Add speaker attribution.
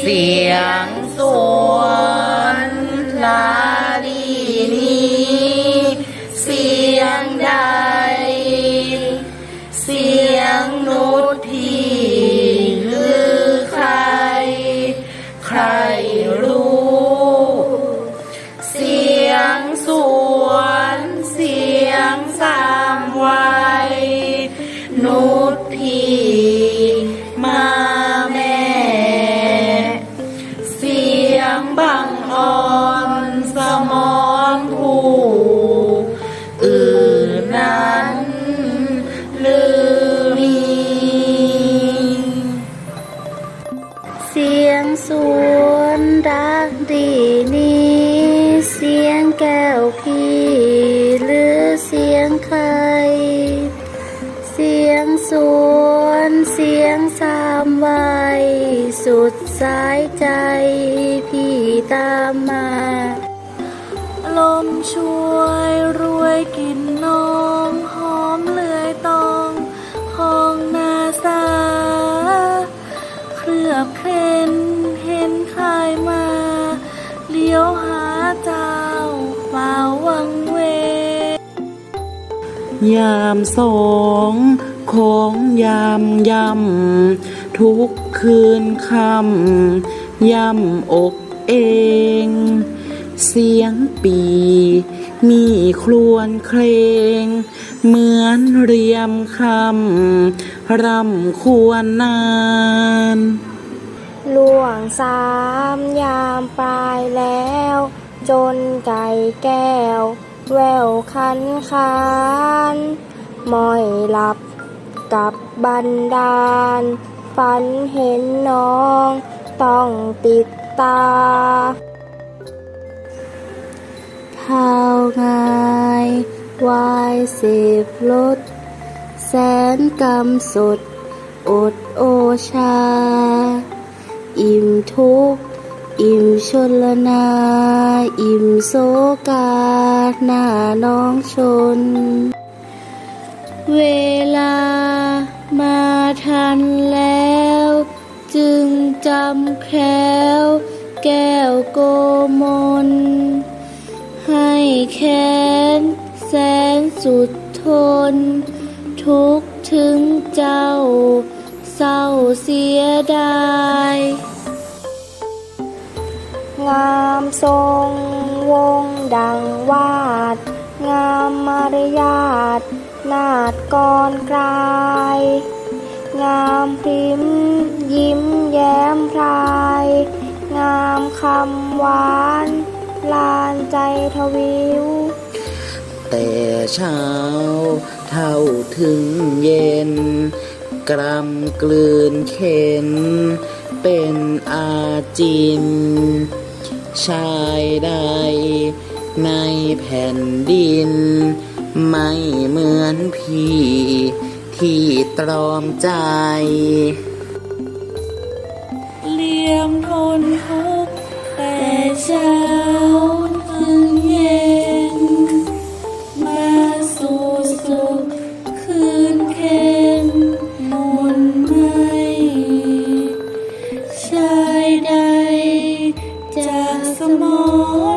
Speaker 1: เสียงสวนลาดีนี้ เสียงใด เสียงนุชที่ อื่นนั้นลือมี
Speaker 2: เสียงสวนรักดีนี้ เสียงแก้วพี่หรือเสียงใคร เสียงสวนเสียงสามวัยสุดสายใจพี่ตามมา ลมช่วยรวยกินน้องหอมเลื่อยตองของนาสาเคลือบเคลนเห็นใครมา เลี้ยวหาเจ้าป่าวังเว
Speaker 1: ยามสองของยามยำทุกคืนคำยำอกเอง เสียงปี มีครวนเคลงเหมือนเรียมคำรำควรนาน
Speaker 2: ล่วงสามยามปลายแล้ว จนไก่แก้ว แววคันคานมอยหลับกับบันดาล ฝันเห็นน้องต้องติดตา เท้าง่ายวายสิบลดแสนกำสุดอดโอชา อิ่มทุกข์อิ่มชนละนา อิ่มโศกาหน้าน้องชน เวลามาทันแล้ว จึงจำแคล้ว แก้วโกมล แค้นแสนสุดทน ทุกถึงเจ้า เศร้าเสียดาย งามทรงวงดังวาด งามมารยาทนาดกรกลาย งามพริมยิ้มแย้มพราย งามคำหวาน ลานใจทวิว
Speaker 1: แต่เช้าเท่าถึงเย็น กรำกลืนเข็น เป็นอาจิน ชายใด ในแผ่นดิน ไม่เหมือนพี่ ที่ตรอมใจ
Speaker 2: เลี่ยมทนทุกข์แต่เช้ จา